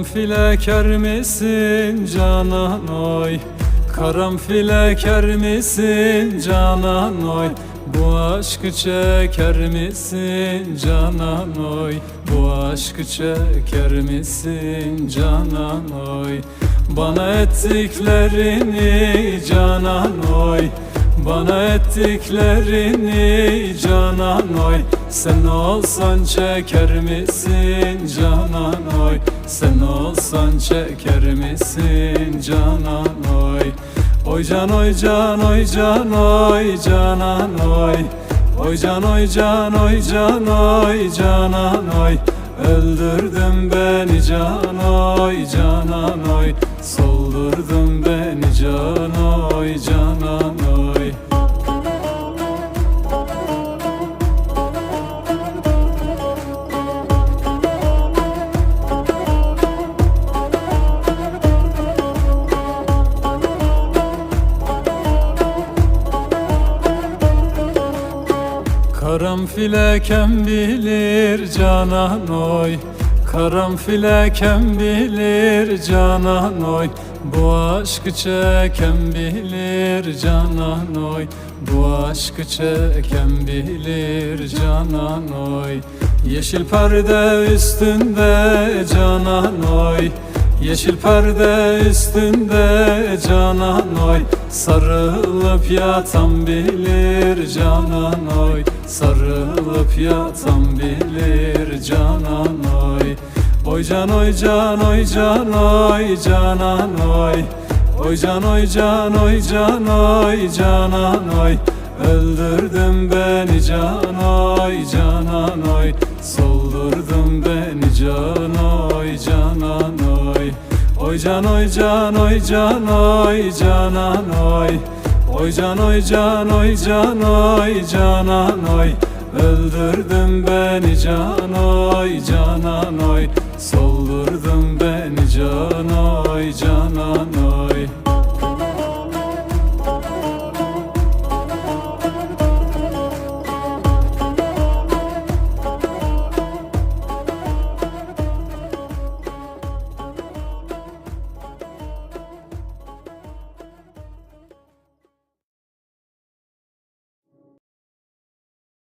Karanfil eker misin canan oy? Karanfil eker misin canan oy? Bu aşkı çeker misin canan oy? Bu aşkı çeker misin canan oy? Bana ettiklerini canan oy. Bana ettiklerini canan oy Sen olsan çeker misin canan oy? Sen olsan çeker misin canan oy? Oy can oy can oy can oy canan oy. Oy can oy can oy can oy canan oy. Öldürdün beni can oy canan oy. Soldurdun beni can oy canan Karanfil eken bilir canan oy. Karanfil eken bilir canan oy. Bu aşkı çeken bilir canan oy. Bu aşkı çeken bilir canan oy. Yeşil perde üstünde canan oy. Yeşil perde üstünde canan oy. Sarılıp yatan bilir canan oy Sarılıp yatan bilir canan oy. Oy can oy can oy can oy canan oy. Oy can oy can oy can oy canan oy. Öldürdün beni can oy canan oy. Soldurdun beni can oy canan oy. Oy can oy can oy can oy canan oy Oy can oy can oy can oy canan oy. Öldürdün beni can oy canan oy. Soldurdun beni can oy canan oy